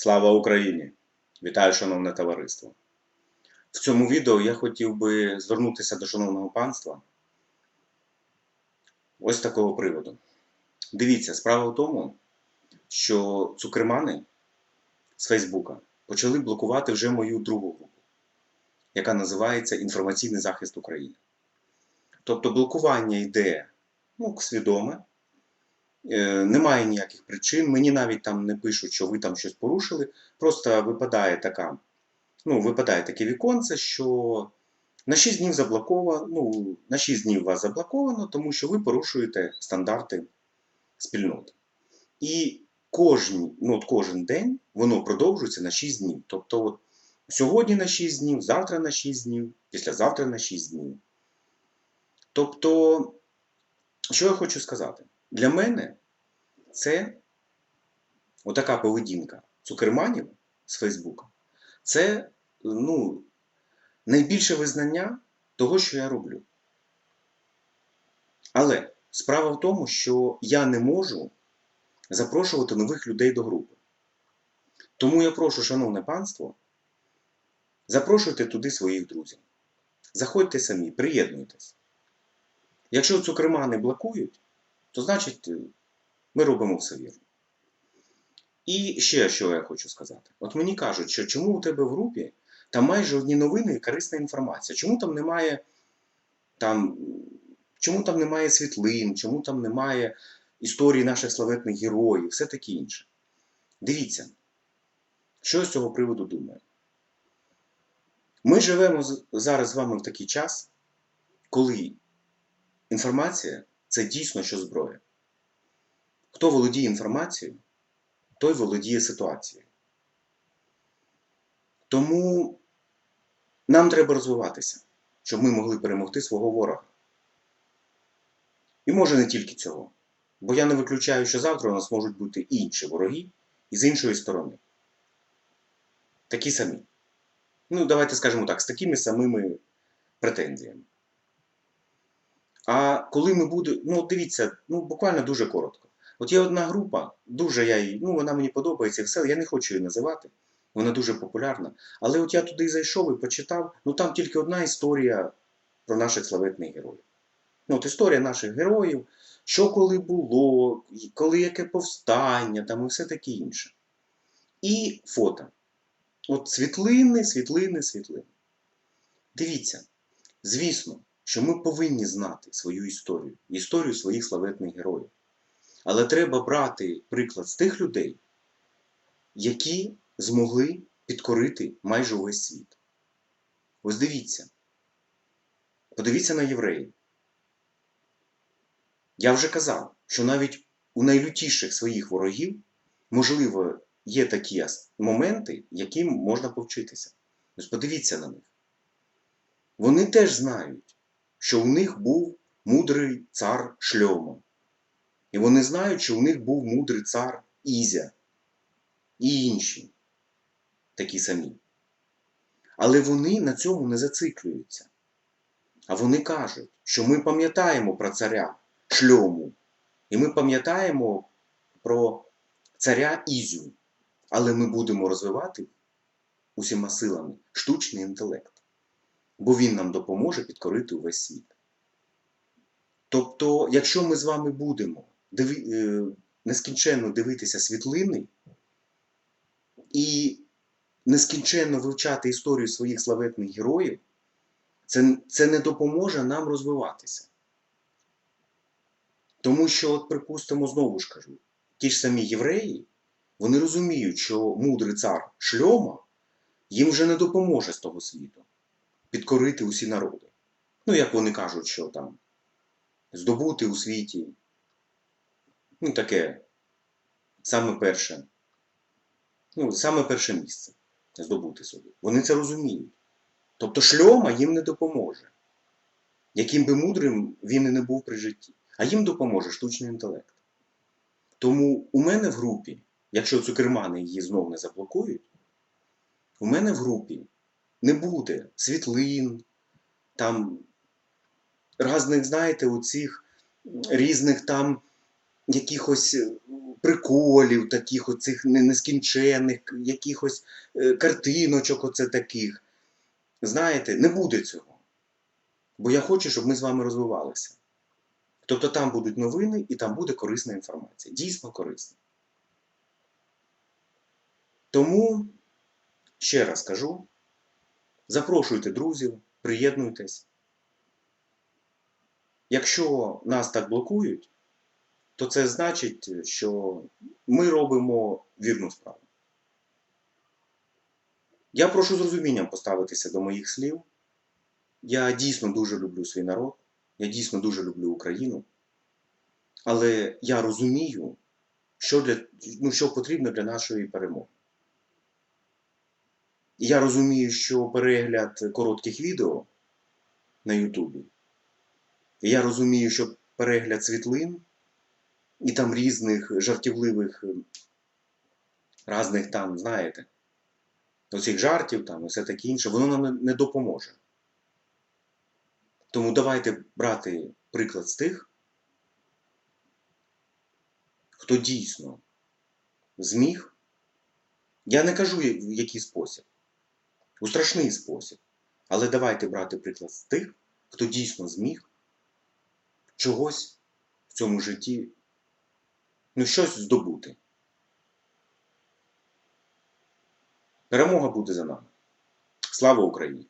Слава Україні! Вітаю, шановне товариство! В цьому відео я хотів би звернутися до шановного панства ось такого приводу. Дивіться, справа в тому, що цукермани з Фейсбука почали блокувати вже мою другу групу, яка називається Інформаційний захист України. Тобто блокування йде ну, свідоме, немає ніяких причин. Мені навіть там не пишуть, що ви там щось порушили. Просто випадає така, ну, випадає таке віконце, що на 6 днів заблоковано, ну, на 6 днів вас заблоковано, тому що ви порушуєте стандарти спільноти. І кожен, ну, от кожен день воно продовжується на 6 днів. Тобто, от, сьогодні на 6 днів, завтра на 6 днів, післязавтра на 6 днів. Тобто, що я хочу сказати? Для мене це отака поведінка цукерманів з Фейсбука. Це ну, найбільше визнання того, що я роблю. Але справа в тому, що я не можу запрошувати нових людей до групи. Тому я прошу, шановне панство, запрошуйте туди своїх друзів. Заходьте самі, приєднуйтесь. Якщо цукермани блокують, то значить ми робимо все вірно. І ще що я хочу сказати: от мені кажуть, що чому у тебе в групі там майже одні новини і корисна інформація? Чому там немає там, чому там немає світлин, чому там немає історії наших славетних героїв, все таке інше. Дивіться, що я з цього приводу думаю. Ми живемо зараз з вами в такий час, коли інформація це дійсно що зброя. Хто володіє інформацією, той володіє ситуацією. Тому нам треба розвиватися, щоб ми могли перемогти свого ворога. І може не тільки цього. Бо я не виключаю, що завтра у нас можуть бути інші вороги, і з іншої сторони. Такі самі. Ну, давайте скажемо так, з такими самими претензіями. А коли ми будемо, ну дивіться, ну буквально дуже коротко. От є одна група, дуже я її, ну вона мені подобається все, я не хочу її називати, вона дуже популярна. Але от я туди зайшов і почитав, ну там тільки одна історія про наших славетних героїв. Ну, от історія наших героїв, що коли було, коли яке повстання, там і все таке інше. І фото. От світлини, світлини, світлини. Дивіться, звісно, що ми повинні знати свою історію, історію своїх славетних героїв. Але треба брати приклад з тих людей, які змогли підкорити майже увесь світ. Ось дивіться. Подивіться на євреїв. Я вже казав, що навіть у найлютіших своїх ворогів, можливо, є такі моменти, яким можна повчитися. Ось подивіться на них. Вони теж знають, що у них був мудрий цар Шльомо. І вони знають, що у них був мудрий цар Ізя і інші такі самі. Але вони на цьому не зациклюються. А вони кажуть, що ми пам'ятаємо про царя Шльому, і ми пам'ятаємо про царя Ізю, але ми будемо розвивати усіма силами штучний інтелект, бо він нам допоможе підкорити увесь світ. Тобто, якщо ми з вами будемо диви, е, нескінченно дивитися світлини і нескінченно вивчати історію своїх славетних героїв, це, це не допоможе нам розвиватися. Тому що, от, припустимо, знову ж кажу, ті ж самі євреї, вони розуміють, що мудрий цар Шльома їм вже не допоможе з того світу підкорити усі народи. Ну, як вони кажуть, що там здобути у світі, ну, таке саме перше, ну, саме перше місце здобути собі. Вони це розуміють. Тобто шльома їм не допоможе, яким би мудрим він і не був при житті. А їм допоможе штучний інтелект. Тому у мене в групі, якщо цукермани її знов не заблокують, у мене в групі не буде світлин, там різних, знаєте, оцих різних там якихось приколів, таких оцих не- нескінченних, якихось е, картиночок, оце таких. Знаєте, не буде цього. Бо я хочу, щоб ми з вами розвивалися. Тобто там будуть новини і там буде корисна інформація. Дійсно корисна. Тому, ще раз кажу, запрошуйте друзів, приєднуйтесь. Якщо нас так блокують, то це значить, що ми робимо вірну справу. Я прошу з розумінням поставитися до моїх слів. Я дійсно дуже люблю свій народ, я дійсно дуже люблю Україну. Але я розумію, що, для, ну, що потрібно для нашої перемоги. Я розумію, що перегляд коротких відео на Ютубі, я розумію, що перегляд світлин і там різних жартівливих, е, різних там, знаєте, оцих жартів там і все таке інше, воно нам не- не допоможе. Тому давайте брати приклад з тих, хто дійсно зміг. Я не кажу, в який спосіб, у страшний спосіб. Але давайте брати приклад з тих, хто дійсно зміг чогось в цьому житті, ну, щось здобути. Перемога буде за нами. Слава Україні!